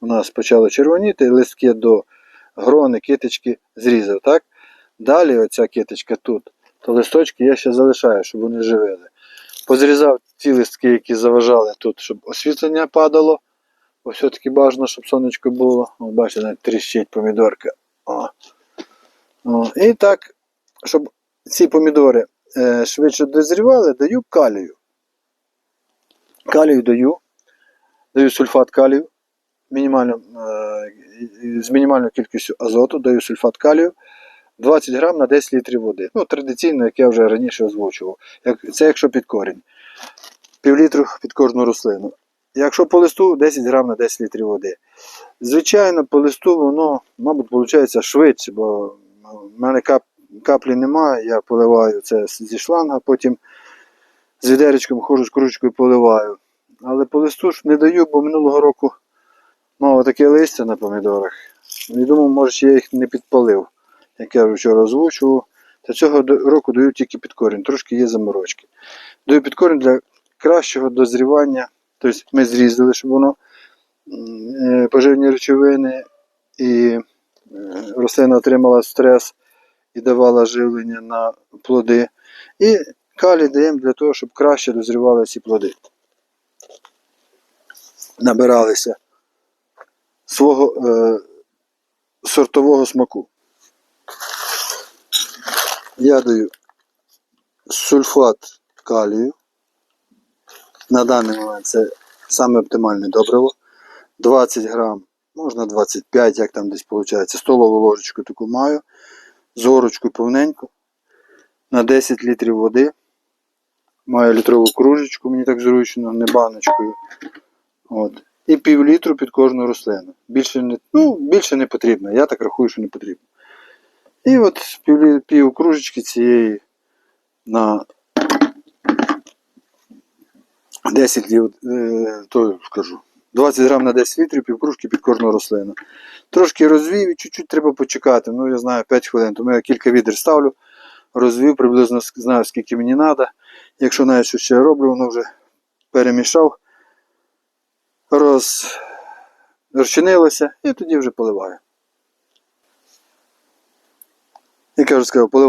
у нас почало червоніти, листки до грони, китички зрізав, так? Далі оця китичка тут, то листочки я ще залишаю, щоб вони живили. Позрізав ті листки, які заважали тут, щоб освітлення падало. Бо все-таки бажано, щоб сонечко було. О, бачите, навіть тріщить помідорка. О. О. І так, щоб ці помідори е, швидше дозрівали, даю калію. Калію даю, даю сульфат калію мінімально, е, з мінімальною кількістю азоту, даю сульфат калію 20 грам на 10 літрів води. Ну, традиційно, як я вже раніше озвучував. Це якщо під корінь. Півлітру під кожну рослину. Якщо по листу 10 грам на 10 літрів води. Звичайно, по листу воно, мабуть, виходить швидше, бо в мене кап, каплі немає, я поливаю це зі шланга, потім з відеречком ходжу з кружечкою поливаю. Але по листу ж не даю, бо минулого року мало таке листя на помідорах. І думав, може, я їх не підпалив, як я вчора озвучував. Та цього року даю тільки під корінь, трошки є заморочки. Даю під корінь для кращого дозрівання. Тобто ми зрізали, щоб воно е, поживні речовини і е, рослина отримала стрес і давала живлення на плоди. І калій даємо для того, щоб краще дозрівали ці плоди. Набиралися свого е, сортового смаку. Я даю сульфат калію. На даний момент це саме оптимальне добриво. 20 грам, можна 25, як там десь виходить. Столову ложечку таку маю. Зорочку повненьку. На 10 літрів води. Маю літрову кружечку, мені так зручно, не баночкою. От. І пів літру під кожну рослину. Більше не, ну, більше не потрібно. Я так рахую, що не потрібно. І от пів, пів цієї на 10 літрів, е, то скажу. 20 грам на 10 літрів, півкружки під кожну рослину. Трошки розвів і чуть-чуть треба почекати. Ну, я знаю, 5 хвилин, тому я кілька відер ставлю, розвів, приблизно знаю, скільки мені треба. Якщо навіть що ще роблю, воно вже перемішав, роз... розчинилося і тоді вже поливаю. Я кажу, сказав, поливаю.